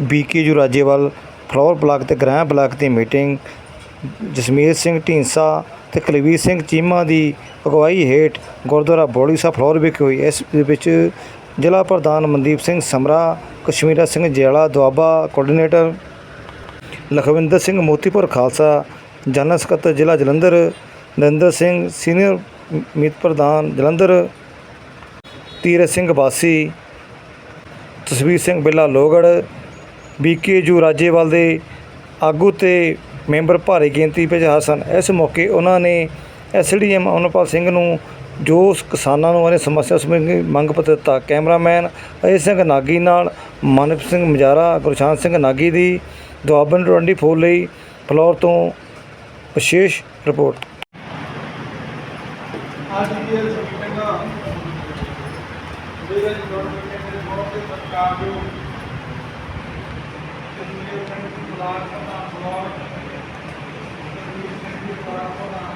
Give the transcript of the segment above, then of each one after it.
BK U Rajewal, Phillaur block ਤੇ ਗ੍ਰਾਮ block ਦੀ ਮੀਟਿੰਗ। ਜਸਮੀਰ ਸਿੰਘ ਢੀਂਸਾ ਤੇ ਕੁਲਵੀਰ ਸਿੰਘ ਚੀਮਾ ਦੀ ਅਗਵਾਈ ਹੇਠ ਗੁਰਦੁਆਰਾ ਬੋੜੀ ਸਾਹਿਬ ਫਲੋਰ ਵਿਖੇ ਹੋਈ। ਇਸ ਵਿੱਚ ਜ਼ਿਲ੍ਹਾ ਪ੍ਰਧਾਨ ਮਨਦੀਪ ਸਿੰਘ ਸਮਰਾ, ਕਸ਼ਮੀਰਾ ਸਿੰਘ ਜੇਲਾ, ਦੁਆਬਾ ਕੋਆਰਡੀਨੇਟਰ ਲਖਵਿੰਦਰ ਸਿੰਘ ਮੋਤੀਪੁਰ ਖਾਲਸਾ, ਜਨਰਲ ਸਕੱਤਰ ਜ਼ਿਲ੍ਹਾ ਜਲੰਧਰ, ਨਰਿੰਦਰ ਸਿੰਘ ਸੀਨੀਅਰ ਮੀਤ ਪ੍ਰਧਾਨ ਜਲੰਧਰ ਤੀਰਥ ਸਿੰਘ ਬਾਸੀ ਤਸਵੀਰ ਸਿੰਘ ਬਿੱਲਾ ਲੋਗੜ ਬੀਕੇ ਜੂ ਰਾਜੇਵਾਲ ਦੇ ਆਗੂ ਤੇ ਮੈਂਬਰ ਭਾਰੀ ਗਿਣਤੀ ਵਿੱਚ ਹਾਜ਼ਰ ਸਨ। ਇਸ ਮੌਕੇ ਉਹਨਾਂ ਨੇ ਐਸਡੀਐਮ ਅਨੁਪਾਲ ਸਿੰਘ ਨੂੰ ਜੋ ਕਿਸਾਨਾਂ ਨੂੰ ਉਹਨੇ ਸਮੱਸਿਆ ਸੰਬੰਧੀ ਮੰਗ ਪੱਤਰ ਦਿੱਤਾ, ਕੈਮਰਾਮੈਨ ਅਜੇ ਸਿੰਘ ਨਾਗੀ ਨਾਲ ਮਾਨਵ ਸਿੰਘ ਮਜਾਰਾ, ਗੁਰਸ਼ਾਨ ਸਿੰਘ ਨਾਗੀ ਦੀ, ਦੁਆਬਨ 24 ਲਈ ਫਲੋਰ ਤੋਂ ਵਿਸ਼ੇਸ਼ ਰਿਪੋਰਟ। ਅੱਜ ਦੀ ਇਹ ਮੀਟਿੰਗ ਗਵਰਨਮੈਂਟ ਨੇ ਬਹੁਤ ਸਰਕਾਰ ਜੋ ਕਸ਼ਮੀਰ ਸਿੰਘ ਦੀ ਬਲਾਕ ਦਾ ਬਲਾਕ ਕਸ਼ਮੀਰ ਸਿੰਘ ਦੀ ਬਲਾਕ ਦਾ ਨਾਮ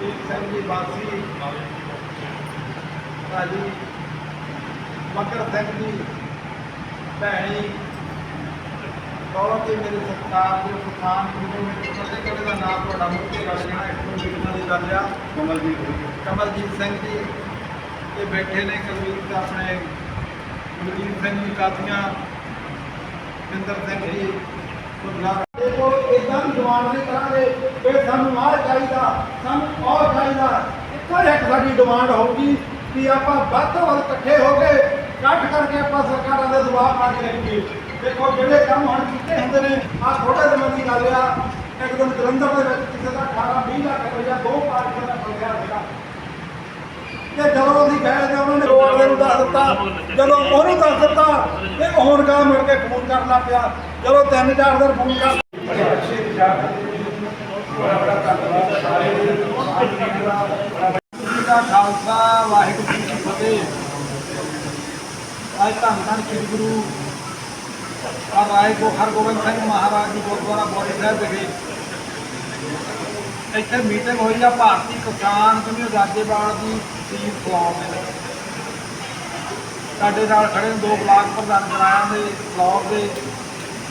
ਦੀਪ ਸਿੰਘ ਜੀ ਬਾਸੀ ਭਾਜੀ ਮਕਰ ਸਿੰਘ ਜੀ ਭੈਣੀ ਬਹੁਤ ਹੀ ਮੇਰੇ ਸਤਿਕਾਰ ਦੇ ਕਿਸਾਨ ਵੀਰੋ ਮੇਰੇ ਕਿਸੇ ਕਿਸੇ ਦਾ ਨਾਮ ਤੁਹਾਡਾ ਮੁੱਖ ਤੇ ਗੱਲ ਜਾਣਾ ਇੱਕ ਨੂੰ ਲਿਖਣ ਦੀ ਗੱਲ ਆ। ਕਮਲਜੀਤ ਕਮਲਜੀਤ ਸਿੰਘ ਜੀ ਇਹ ਬੈਠੇ ਨੇ ਦਾ ਆਪਣੇ ਮਨਜੀਤ ਸਿੰਘ ਜੀ ਕਾਦੀਆਂ ਸਿੰਦਰ ਸਿੰਘ ਜੀ ਗੁਰਦਾਰ ਦੇਖੋ ਇਦਾਂ ਦੀ ਡਿਮਾਂਡ ਨਹੀਂ ਕਰਾਂਗੇ ਕਿ ਸਾਨੂੰ ਆਹ ਚਾਹੀਦਾ, ਸਾਨੂੰ ਉਹ ਚਾਹੀਦਾ। ਇੱਕੋ ਇੱਕ ਸਾਡੀ ਡਿਮਾਂਡ ਹੋਊਗੀ ਕਿ ਆਪਾਂ ਵੱਧ ਤੋਂ ਵੱਧ ਇਕੱਠੇ ਹੋ ਕੇ ਇਕੱਠ ਕਰਕੇ ਆਪਾਂ ਸਰਕਾਰਾਂ ਦੇ ਦਬਾਅ ਪਾ ਕੇ ਰੱਖੀਏ। ਦੇਖੋ, ਜਿਹੜੇ ਕੰਮ ਹੁਣ ਕੀਤੇ ਹੁੰਦੇ ਨੇ, ਆਹ ਥੋੜੇ ਦਿਨਾਂ ਦੀ ਗੱਲ ਆ। ਇੱਕ ਜਲੰਧਰ ਦੇ ਵਿੱਚ ਕਿਸੇ ਦਾ 18 20 ਲੱਖ ਰੁਪਇਆ ਦੋ ਪਾਰਟੀਆਂ ਦਾ ਫਸਿਆ ਸੀਗਾ। ਕਿ ਜਦੋਂ ਅਸੀਂ ਗਏ ਤੇ ਉਹਨਾਂ ਨੇ ਰੋਡ ਨੂੰ ਦੱਸ ਦਿੱਤਾ, ਜਦੋਂ ਉਹਨੂੰ ਦੱਸ ਦਿੱਤਾ, ਤੇ ਹੁਣ ਕਾ ਮੁੜ ਕੇ ਫੋਨ ਕਰਨ ਲੱਗ ਪਿਆ। ਜਦੋਂ ਤਿੰਨ ਚਾਰ ਦਿਨ ਫੋਨ ਕਰ ਬੜੇ ਅੱਛੇ ਵਿਚਾਰ ਬੜਾ ਬੜਾ ਧੰਨਵਾਦ ਸਾਰੇ ਜੀ ਦਾ ਖਾਲਸਾ ਵਾਹਿਗੁਰੂ ਜੀ ਕੀ ਫਤਿਹ। ਅੱਜ ਧੰਨ ਧੰਨ ਸ੍ਰੀ ਗੁਰੂ ਰਾਏ ਗੋ ਹਰਗੋਬਿੰਦ ਸਿੰਘ ਮਹਾਰਾਜ ਜੀ ਗੁਰਦੁਆਰਾ ਬੋੜੀ ਸਾਹਿਬ ਵਿਖੇ ਇੱਥੇ ਮੀਟਿੰਗ ਹੋਈ ਆ ਭਾਰਤੀ ਕਿਸਾਨ ਯੂਨੀਅਨ ਰਾਜੇਵਾਲ ਦੀ ਟੀਮ ਫਲਾਉਣ ਦੇ ਵਿੱਚ। ਸਾਡੇ ਨਾਲ ਖੜੇ ਦੋ ਬਲਾਕ ਪ੍ਰਧਾਨ ਜਰਾਇਆਂ ਦੇ ਬਲਾਕ ਦੇ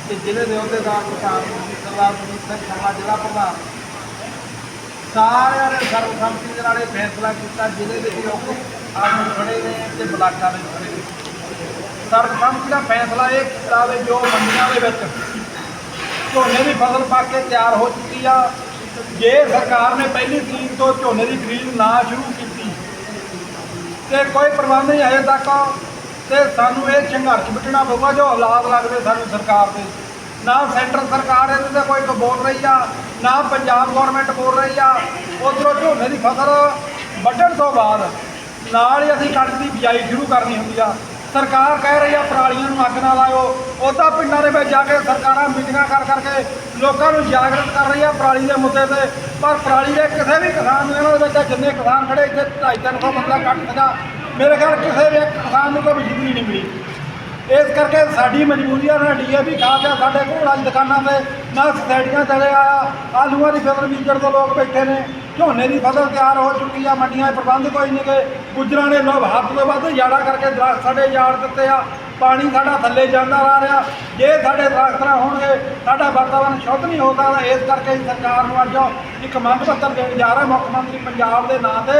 ਤੇ ਜ਼ਿਲ੍ਹੇ ਦੇ ਅਹੁਦੇਦਾਰ ਪ੍ਰਧਾਨ ਸਰਦਾਰ ਸਿੰਘ ਸ਼ਰਮਾ, ਜ਼ਿਲ੍ਹਾ ਪ੍ਰਧਾਨ ਸਾਰਿਆਂ ਨੇ ਸਰਬਸੰਮਤੀ ਦੇ ਨਾਲ ਇਹ ਫੈਸਲਾ ਕੀਤਾ, ਜ਼ਿਲ੍ਹੇ ਦੇ ਵੀ ਲੋਕ ਆਪ ਖੜੇ ਨੇ ਤੇ ਬਲਾਕਾਂ ਦੇ ਵੀ ਖੜੇ ਨੇ। ਸਰਬਸੰਮਤੀ ਦਾ ਫੈਸਲਾ ਇਹ ਕੀਤਾ ਵੀ ਜੋ ਮੰਡੀਆਂ ਦੇ ਵਿੱਚ ਝੋਨੇ ਦੀ ਫਸਲ ਪੱਕ ਕੇ ਤਿਆਰ ਹੋ ਚੁੱਕੀ ਆ, ਜੇ ਸਰਕਾਰ ਨੇ ਪਹਿਲੀ ਤਰੀਕ ਤੋਂ ਝੋਨੇ ਦੀ ਖਰੀਦ ਨਾ ਸ਼ੁਰੂ ਕੀਤੀ, ਤੇ ਕੋਈ ਪ੍ਰਬੰਧ ਨਹੀਂ ਅਜੇ ਤੱਕ, ਤੇ ਸਾਨੂੰ ਇਹ ਸੰਘਰਸ਼ ਵਿਟਣਾ ਪਊਗਾ, ਜੋ ਹਾਲਾਤ ਲੱਗਦੇ ਸਾਨੂੰ ਸਰਕਾਰ ਦੇ। ਨਾ ਸੈਂਟਰ ਸਰਕਾਰ ਇਹਦੇ ਤੇ ਕੋਈ ਕਬੋਲ ਰਹੀ ਆ ਨਾ ਪੰਜਾਬ ਗਵਰਨਮੈਂਟ ਬੋਲ ਰਹੀ ਆ, ਉਧਰੋਂ ਝੋਨੇ ਦੀ ਫਸਲ ਵੱਢਣ ਤੋਂ ਬਾਅਦ ਨਾਲ ਹੀ ਅਸੀਂ ਕਣਕ ਦੀ ਬਿਜਾਈ ਸ਼ੁਰੂ ਕਰਨੀ ਹੁੰਦੀ ਆ। ਸਰਕਾਰ ਕਹਿ ਰਹੀ ਆ, ਪਰਾਲੀਆਂ ਨੂੰ ਅੱਗ ਨਾ ਲਾਇਓ। ਉਹਦਾ ਪਿੰਡਾਂ ਦੇ ਵਿੱਚ ਜਾ ਕੇ ਸਰਕਾਰਾਂ ਮੀਟਿੰਗਾਂ ਕਰ ਕਰਕੇ ਲੋਕਾਂ ਨੂੰ ਜਾਗਰਤ ਕਰ ਰਹੀ ਆ ਪਰਾਲੀ ਦੇ ਮੁੱਦੇ ਤੇ। ਪਰ ਪਰਾਲੀ ਦੇ ਕਿਸੇ ਵੀ ਕਿਸਾਨ ਨੂੰ, ਇਹਨਾਂ ਦੇ ਵਿੱਚ ਜਿੰਨੇ ਕਿਸਾਨ ਖੜੇ, ਇੱਥੇ 250 ਬੰਦਾ ਕੱਟ ਸੀਗਾ ਮੇਰੇ ਖਿਆਲ ਕਿਸੇ ਵੀ ਕਿਸਾਨ ਨੂੰ ਕੋਈ ਬਿਜਲੀ ਨਹੀਂ ਮਿਲੀ। ਇਸ ਕਰਕੇ ਸਾਡੀ ਮਜਬੂਰੀ ਆ ਨਾ ਡੀਏਪੀ ਖਾ ਕੇ ਸਾਡੇ ਕੋਲ ਅੱਜ ਦੁਕਾਨਾਂ ਤੇ ਨਾ ਸੋਸਾਇਟੀਆਂ ਚਲੇ ਆਇਆ ਆਲੂਆਂ ਦੀ ਫਸਲ ਬੀਜਣ ਤੋਂ ਲੋਕ ਬੈਠੇ ਨੇ, ਝੋਨੇ ਦੀ ਫਸਲ ਤਿਆਰ ਹੋ ਚੁੱਕੀ ਆ, ਮੰਡੀਆਂ ਦੇ ਪ੍ਰਬੰਧ ਕੋਈ ਨਹੀਂ ਗੇ, ਗੁੱਜਰਾਂ ਨੇ ਲੋਕ ਹੱਥ ਤੋਂ ਵੱਧ ਜਾੜਾ ਕਰਕੇ ਦਰਖਤ ਸਾਡੇ ਜਾੜ ਦਿੱਤੇ ਆ, ਪਾਣੀ ਸਾਡਾ ਥੱਲੇ ਜਾਂਦਾ ਆ ਰਿਹਾ, ਜੇ ਸਾਡੇ ਦਰਖਤ ਹੋਣਗੇ, ਸਾਡਾ ਵਾਤਾਵਰਣ ਸ਼ੁੱਧ ਨਹੀਂ ਹੋ ਸਕਦਾ, ਇਸ ਕਰਕੇ ਸਰਕਾਰ ਨੂੰ ਅੱਜ ਇੱਕ ਮੰਗ ਪੱਤਰ ਦੇਣ ਜਾ ਰਿਹਾ ਮੁੱਖ ਮੰਤਰੀ ਪੰਜਾਬ ਦੇ ਨਾਂ ਤੇ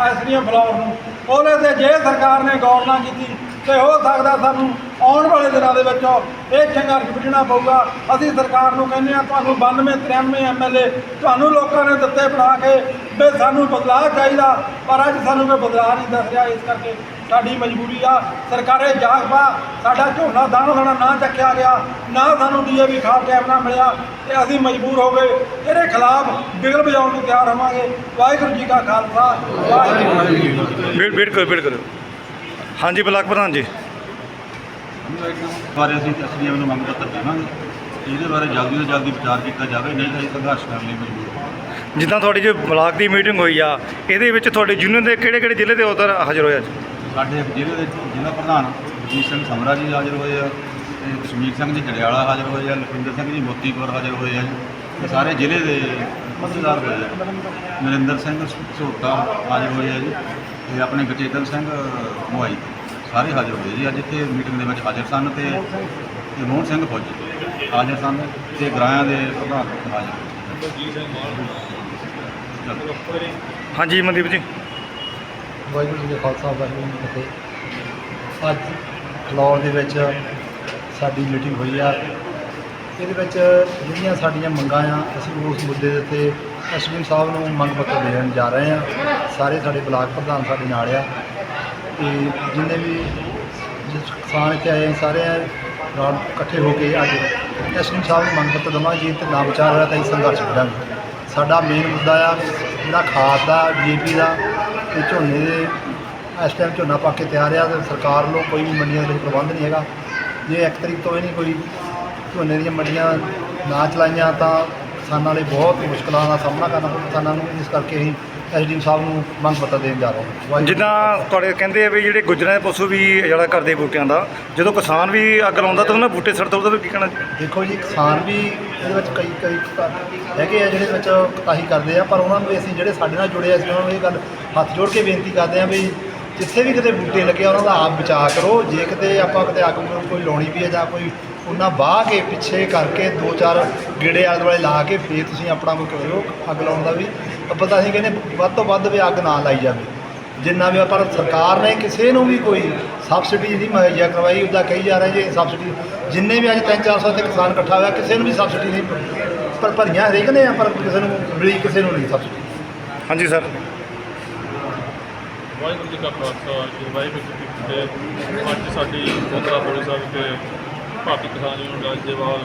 ਐਸਡੀਐਮ ਫਲੋਰ ਨੂੰ। ਉਹਦੇ ਤੇ ਜੇ ਸਰਕਾਰ ਨੇ ਗੌਰ ਨਾ ਕੀਤੀ ਤੇ ਹੋ ਸਕਦਾ ਸਾਨੂੰ ਆਉਣ ਵਾਲੇ ਦਿਨਾਂ ਦੇ ਵਿੱਚ ਇਹ ਸੰਘਰਸ਼ ਵਿੱਢਣਾ ਪਊਗਾ। ਅਸੀਂ ਸਰਕਾਰ ਨੂੰ ਕਹਿੰਦੇ ਆ ਤੁਹਾਨੂੰ 92 93 ਐਮਐਲਏ ਤੁਹਾਨੂੰ ਲੋਕਾਂ ਨੇ ਦਿੱਤੇ ਬਣਾ ਕੇ ਵੀ ਸਾਨੂੰ ਬਦਲਾਅ ਚਾਹੀਦਾ। ਪਰ ਅੱਜ ਸਾਨੂੰ ਕੋਈ ਬਦਲਾਅ ਨਹੀਂ ਦੱਸ ਰਿਹਾ। ਇਸ ਕਰਕੇ ਸਾਡੀ ਮਜਬੂਰੀ ਆ, ਸਰਕਾਰੇ ਜਾਗ ਪਾ, ਸਾਡਾ ਝੋਨਾ ਦਾਣਾ ਦਾਣਾ ਨਾ ਚੱਕਿਆ ਗਿਆ, ਨਾ ਸਾਨੂੰ ਡੀਏਵੀ ਖਾਦ ਟਾਈਮ ਨਾਲ ਮਿਲਿਆ ਤੇ ਅਸੀਂ ਮਜਬੂਰ ਹੋ ਗਏ। ਇਹਦੇ ਖਿਲਾਫ ਬਿਗਲ ਵਜਾਉਣ ਨੂੰ ਤਿਆਰ ਹੋਵਾਂਗੇ ਵਾਹਿਗੁਰੂ ਜੀ ਕਾ ਖਾਲਸਾ, ਵਾਹਿਗੁਰੂ ਜੀ ਕੀ ਫਤਿਹ। ਵੇਟ ਵੇਟ ਹਾਂਜੀ ਬਲਾਕ ਪ੍ਰਧਾਨ ਜੀ। ਬਾਰੇ ਅਸੀਂ ਨੂੰ ਮੰਗ ਪੱਤਰ ਦੇਵਾਂਗੇ। ਇਹਦੇ ਬਾਰੇ ਜਲਦੀ ਤੋਂ ਜਲਦੀ ਵਿਚਾਰ ਕੀਤਾ ਜਾਵੇ ਨਹੀਂ ਤਾਂ ਇਹ ਸੰਘਰਸ਼ ਕਰਨ ਲਈ ਮਜਬੂਰ ਜਿੱਦਾਂ ਤੁਹਾਡੀ ਜੋ ਬਲਾਕ ਦੀ ਮੀਟਿੰਗ ਹੋਈ ਆ ਇਹਦੇ ਵਿੱਚ ਤੁਹਾਡੇ ਯੂਨੀਅਨ ਦੇ ਕਿਹੜੇ ਕਿਹੜੇ ਜ਼ਿਲ੍ਹੇ ਦੇ ਅਹੁਦਰ ਹਾਜ਼ਰ ਹੋਏ ਅੱਜ ਸਾਡੇ ਜ਼ਿਲ੍ਹੇ ਦੇ ਜ਼ਿਲ੍ਹਾ ਪ੍ਰਧਾਨ ਜੀਤ ਸਿੰਘ ਸਮਰਾ ਜੀ ਹਾਜ਼ਰ ਹੋਏ ਆ ਤੇ ਕਸ਼ਮੀਰ ਸਿੰਘ ਜੀ ਜੜਿਆਲਾ ਹਾਜ਼ਰ ਹੋਏ ਆ ਲਖਵਿੰਦਰ ਸਿੰਘ ਜੀ ਮੋਤੀਪੁਰ ਹਾਜ਼ਰ ਹੋਏ ਆ ਜੀ। ਇਹ ਸਾਰੇ ਜ਼ਿਲ੍ਹੇ ਦੇ ਮਤਦਾਰ ਹੋਏ ਆ। ਨਰਿੰਦਰ ਸਿੰਘ ਸੋਟਾ ਹਾਜ਼ਰ ਹੋਏ ਆ ਜੀ। ਤੇ ਆਪਣੇ ਗਚੇਤਨ ਸਿੰਘ ਮੁਆਈ ਸਾਰੇ ਹਾਜ਼ਰ ਹੋਏ ਜੀ। ਅੱਜ ਇੱਥੇ ਮੀਟਿੰਗ ਦੇ ਵਿੱਚ ਹਾਜ਼ਰ ਸਨ ਤੇ ਤੇ ਮੋਹਨ ਸਿੰਘ ਫੌਜੀ ਹਾਜ਼ਰ ਸਨ ਤੇ ਗ੍ਰਾਹਾਂ ਦੇ ਪ੍ਰਧਾਨ ਹਾਜ਼ਰ ਹਾਂਜੀ ਮਨਦੀਪ ਜੀ। ਵਾਹਿਗੁਰੂ ਜੀ ਕਾ ਖਾਲਸਾ ਵਾਹਿਗੁਰੂ ਜੀ ਕੀ ਫਤਿਹ। ਅੱਜ ਫਲੋਰ ਦੇ ਵਿੱਚ ਸਾਡੀ ਮੀਟਿੰਗ ਹੋਈ ਆ। ਇਹਦੇ ਵਿੱਚ ਜਿਹੜੀਆਂ ਸਾਡੀਆਂ ਮੰਗਾਂ ਆ ਅਸੀਂ ਉਸ ਮੁੱਦੇ ਦੇ ਉੱਤੇ ਐਸਡੀਐਮ ਸਾਹਿਬ ਨੂੰ ਮੰਗ ਪੱਤਰ ਦੇਣ ਜਾ ਰਹੇ ਆ। ਸਾਰੇ ਸਾਡੇ ਬਲਾਕ ਪ੍ਰਧਾਨ ਸਾਡੇ ਨਾਲ ਆ। ਤੇ ਜਿੰਨੇ ਵੀ ਜਿਸ ਕਿਸਾਨ ਇੱਥੇ ਆਏ ਆ, ਸਾਰੇ ਨਾਲ ਇਕੱਠੇ ਹੋ ਕੇ ਅੱਜ ਐਸਡੀਐਮ ਸਾਹਿਬ ਨੂੰ ਮੰਗ ਪੱਤਰ ਦੇਵਾਂਗੇ। ਜੇ ਤੇ ਨਾ ਵਿਚਾਰ ਹੋਇਆ ਤਾਂ ਅਸੀਂ ਸੰਘਰਸ਼ ਕਰਾਂਗੇ। ਸਾਡਾ ਮੇਨ ਮੁੱਦਾ ਆ ਜਿਹੜਾ ਖਾਦ ਦਾ ਡੀਏਪੀ ਦਾ ਤੇ ਝੋਨੇ ਦੇ ਇਸ ਟਾਈਮ ਝੋਨਾ ਪੱਕ ਕੇ ਤਿਆਰ ਆ ਤੇ ਸਰਕਾਰ ਵੱਲੋਂ ਕੋਈ ਵੀ ਮੰਡੀਆਂ ਦੇ ਪ੍ਰਬੰਧ ਨਹੀਂ ਹੈਗਾ। ਜੇ ਇੱਕ ਤਰੀਕ ਤੋਂ ਇਹ ਨਹੀਂ ਕੋਈ ਝੋਨੇ ਦੀਆਂ ਮੰਡੀਆਂ ਨਾ ਚਲਾਈਆਂ ਤਾਂ ਕਿਸਾਨਾਂ ਲਈ ਬਹੁਤ ਮੁਸ਼ਕਲਾਂ ਦਾ ਸਾਹਮਣਾ ਕਰਨਾ ਪਊ। ਕਿਸਾਨਾਂ ਨੂੰ ਇਸ ਕਰਕੇ ਅਸੀਂ ਐਸਡੀਐਮ ਸਾਹਿਬ ਨੂੰ ਮੰਗ ਪੱਤਰ ਦੇਣ ਜਾ ਰਹੇ ਹਾਂ। ਜਿੱਦਾਂ ਤੁਹਾਡੇ ਕਹਿੰਦੇ ਆ ਵੀ ਜਿਹੜੇ ਗੁੱਜਰਾਂ ਦੇ ਪਸ਼ੂ ਵੀ ਜਿਹੜਾ ਕਰਦੇ ਬੂਟਿਆਂ ਦਾ ਜਦੋਂ ਕਿਸਾਨ ਵੀ ਅੱਗ ਲਾਉਂਦਾ ਤਾਂ ਉਹਨਾਂ ਬੂਟੇ ਸੜਦਾ ਉਹਦਾ ਵੀ ਕੀ ਕਹਿਣਾ? ਦੇਖੋ ਜੀ ਕਿਸਾਨ ਵੀ ਇਹਦੇ ਵਿੱਚ ਕਈ ਕਈ ਹੈਗੇ ਆ ਜਿਹੜੇ ਵਿੱਚ ਕਤਾਹੀ ਕਰਦੇ ਆ ਪਰ ਉਹਨਾਂ ਨੂੰ ਵੀ ਅਸੀਂ ਜਿਹੜੇ ਸਾਡੇ ਨਾਲ ਜੁੜੇ ਆ ਅਸੀਂ ਉਹਨਾਂ ਨੂੰ ਇਹ ਗੱਲ ਹੱਥ ਜੋੜ ਕੇ ਬੇਨਤੀ ਕਰਦੇ ਆ ਵੀ ਜਿੱਥੇ ਵੀ ਕਿਤੇ ਬੂਟੇ ਲੱਗੇ ਉਹਨਾਂ ਦਾ ਆਪ ਬਚਾਅ ਕਰੋ। ਜੇ ਕਿਤੇ ਆਪਾਂ ਕਿਤੇ ਅੱਗ ਕੋਈ ਲਾਉਣੀ ਵੀ ਹੈ ਜਾਂ ਕੋਈ ਉਹਨਾਂ ਬਾਹ ਕੇ ਪਿੱਛੇ ਕਰਕੇ ਦੋ ਚਾਰ ਗੇੜੇ ਆਲੇ ਦੁਆਲੇ ਲਾ ਕੇ ਫੇਰ ਤੁਸੀਂ ਆਪਣਾ ਕੋਈ ਕਰਿਓ ਅੱਗ ਲਾਉਣ ਦਾ ਵੀ। ਆਪਾਂ ਤਾਂ ਅਸੀਂ ਕਹਿੰਦੇ ਵੱਧ ਤੋਂ ਵੱਧ ਵੀ ਅੱਗ ਨਾ ਲਾਈ ਜਾਵੇ। ਜਿੰਨਾ ਵੀ ਪਰ ਸਰਕਾਰ ਨੇ ਕਿਸੇ ਨੂੰ ਵੀ ਕੋਈ ਸਬਸਿਡੀ ਨਹੀਂ ਮੁਹੱਈਆ ਕਰਵਾਈ ਉਹਦਾ ਕਹੀ ਜਾ ਰਿਹਾ ਜੀ ਸਬਸਿਡੀ ਜਿੰਨੇ ਵੀ ਅੱਜ 3-400 ਤੇ ਕਿਸਾਨ ਇਕੱਠਾ ਹੋਇਆ ਕਿਸੇ ਨੂੰ ਵੀ ਸਬਸਿਡੀ ਨਹੀਂ ਪਰ ਭਰੀਆਂ ਹਰੇਕ ਨੇ ਆ ਪਰ ਕਿਸੇ ਨੂੰ ਮਿਲੀ ਕਿਸੇ ਨੂੰ ਨਹੀਂ ਸਬਸਿਡੀ ਹਾਂਜੀ ਸਰ। ਵਾਹਿਗੁਰੂ ਜੀ ਕਾ ਖਾਲਸਾ ਸ੍ਰੀ ਵਾਹਿਗੁਰੂ ਜੀ ਕੀ ਫਤਿਹ। ਅੱਜ ਸਾਡੀ ਗੋਤਰਾ ਬੋਲੀ ਸਾਹਿਬ ਦੇ ਭਾਰਤੀ ਕਿਸਾਨ ਯੂਨੀਅਨ ਰਾਜੇਵਾਲ,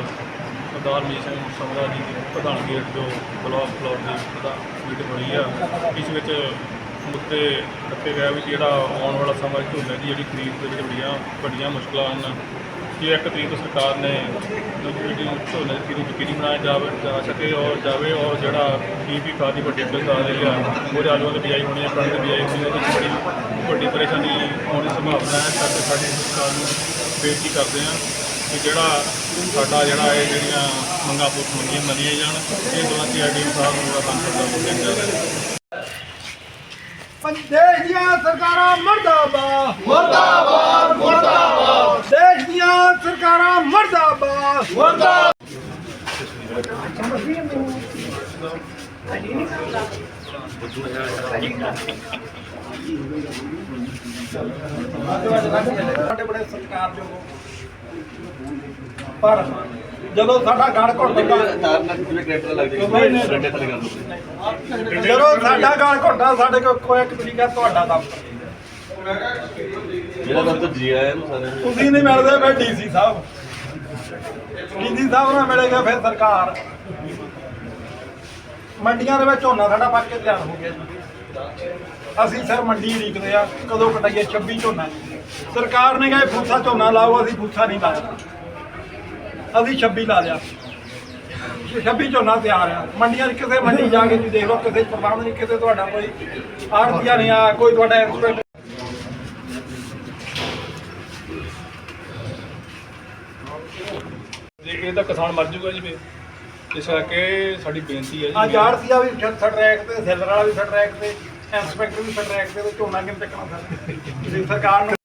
ਸਰਦਾਰ ਮੀਤ ਸਿੰਘ ਸਮਰਾ ਜੀ ਦੀ ਪ੍ਰਧਾਨਗੀ ਹੇਠ ਜੋ ਬਲਾਕ ਫਲੋਰ ਦੀ ਪ੍ਰਧਾਨ ਮੀਟਿੰਗ ਹੋਈ ਆ, ਇਸ ਵਿੱਚ ਮੁੱਦੇ ਰੱਖੇ ਗਏ ਵੀ ਜਿਹੜਾ ਆਉਣ ਵਾਲਾ ਸਮਾਂ ਝੋਨੇ ਦੀ ਜਿਹੜੀ ਖਰੀਦ ਦੇ ਵਿੱਚ ਬੜੀਆਂ, ਵੱਡੀਆਂ ਮੁਸ਼ਕਲਾਂ ਹਨ। ਕਿ ਇੱਕ ਤਰੀਕ ਤੋਂ ਸਰਕਾਰ ਨੇ ਜਿਹੜੀ ਝੋਨੇ ਦੀ ਖਰੀਦ ਯਕੀਨੀ ਬਣਾਇਆ ਜਾਵੇ, ਜਾ ਸਕੇ ਔਰ ਜਾਵੇ ਔਰ ਜਿਹੜਾ ਕੀ ਵੀ ਖਾਦੀ ਵੱਡੀ ਕਿੱਲਤ ਆ ਰਹੀ ਆ, ਉਹਦੇ ਆਲੂਆਂ ਦੀ ਬਿਜਾਈ ਹੋਣੀ ਹੈ ਕਣਕ ਦੀ ਬਿਜਾਈ ਹੋਣੀ ਹੈ ਉਹਦੇ ਵਿੱਚ ਬੜੀ ਵੱਡੀ ਪਰੇਸ਼ਾਨੀ ਆਉਣ ਦੀ ਸੰਭਾਵਨਾ ਹੈ। ਸਾਡੇ ਸਾਡੀ ਸਰਕਾਰ ਨੂੰ ਬੇਨਤੀ ਕਰਦੇ ਹਾਂ ਕਿ ਜਿਹੜਾ ਸਾਡਾ ਜਿਹੜਾ ਇਹ ਜਿਹੜੀਆਂ ਮੰਗਾਂ ਪੁੱਤ ਮੰਗੀਆਂ ਮੰਨੀਆਂ ਜਾਣ ਇਹ ਦੋਨਾਂ ਸੀਆਰਡੀ ਸਾਹਿਬ ਨੂੰ ਜਿਹੜਾ ਕੰਮ ਕਰਦਾ ਜਾ ਹੈ ਦੇਸ਼ ਦੀਆਂ ਸਰਕਾਰਾਂ ਮਰਦਾਬਾਦ। ਮਰਦਾਬਾਦ ਮਰਦਾਬਾਦ। ਦੇਸ਼ ਦੀਆਂ ਸਰਕਾਰਾਂ ਮਰਦਾਬਾਦ। ਸਾਡੇ ਬੜੇ ਸਤਿਕਾਰਯੋਗ ਪਰ ਜਦੋਂ ਸਾਡਾ ਗੜ ਘੁੱਟਦਾ ਜਦੋਂ ਸਾਡਾ ਗਾਲ ਘੁੱਟਦਾ ਸਾਡੇ ਕੋਲ ਕੋਈ ਇੱਕ ਤਰੀਕਾ ਤੁਹਾਡਾ ਦਫ਼ਤਰ ਮੇਰਾ ਨਾਮ ਤਾਂ ਜੀ ਆਇਆ ਨੂੰ ਸਾਰੇ ਤੁਸੀਂ ਨਹੀਂ ਮਿਲਦੇ ਫਿਰ ਡੀਸੀ ਸਾਹਿਬ। ਡੀਸੀ ਸਾਹਿਬ ਨਾਲ ਮਿਲੇਗਾ ਫਿਰ ਸਰਕਾਰ। ਮੰਡੀਆਂ ਦੇ ਵਿੱਚ ਝੋਨਾ ਸਾਡਾ ਪੱਕ ਕੇ ਤਿਆਰ ਹੋ ਗਿਆ ਅਸੀਂ ਸਰ ਮੰਡੀ ਰੀਕਦੇ ਆ ਕਦੋਂ ਕਟਾਈਏ? 26 ਝੋਨਾ। ਸਰਕਾਰ ਨੇ ਕਹੇ ਫੂਸਾ ਝੋਨਾ ਲਾਓ ਅਸੀਂ ਫੂਸਾ ਨਹੀਂ ਲਾਇਆ ਅਸੀਂ 26 ਲਾ ਲਿਆ। 26 ਝੋਨਾ ਤਿਆਰ ਆ। ਮੰਡੀਆਂ ਕਿਸੇ ਮੰਡੀ ਜਾ ਕੇ ਤੁਸੀਂ ਦੇਖ ਲਓ ਕਿਸੇ ਪ੍ਰਬੰਧ ਨਹੀਂ ਕਿਸੇ ਤੁਹਾਡਾ ਕੋਈ ਆੜਤੀਆ ਨਹੀਂ ਆ ਕੋਈ ਤੁਹਾਡਾ ਇੰਸਪੈਕਟਰ ਜੇ ਇਹ ਤਾਂ ਕਿਸਾਨ ਮਰ ਜੂਗਾ ਜੀ ਫਿਰ ਇਸ ਕਰਕੇ ਸਾਡੀ ਬੇਨਤੀ ਹੈ ਆ ਜੀ। ਜਾੜ ਸੀਆ ਵੀ ਸਟਰੈਕ ਤੇ ਸੈਲਰ ਵਾਲਾ ਵੀ ਸਟਰੈਕ ਤੇ। ਇੰਸਪੈਕਟਰ ਵੀ ਸਟਰੈਕ ਤੇ ਤੇ ਝੋਨਾ ਕਿਵੇਂ ਚੱਕਣਾ ਸਰ ਤੁਸੀਂ ਸਰਕਾਰ ਨੂੰ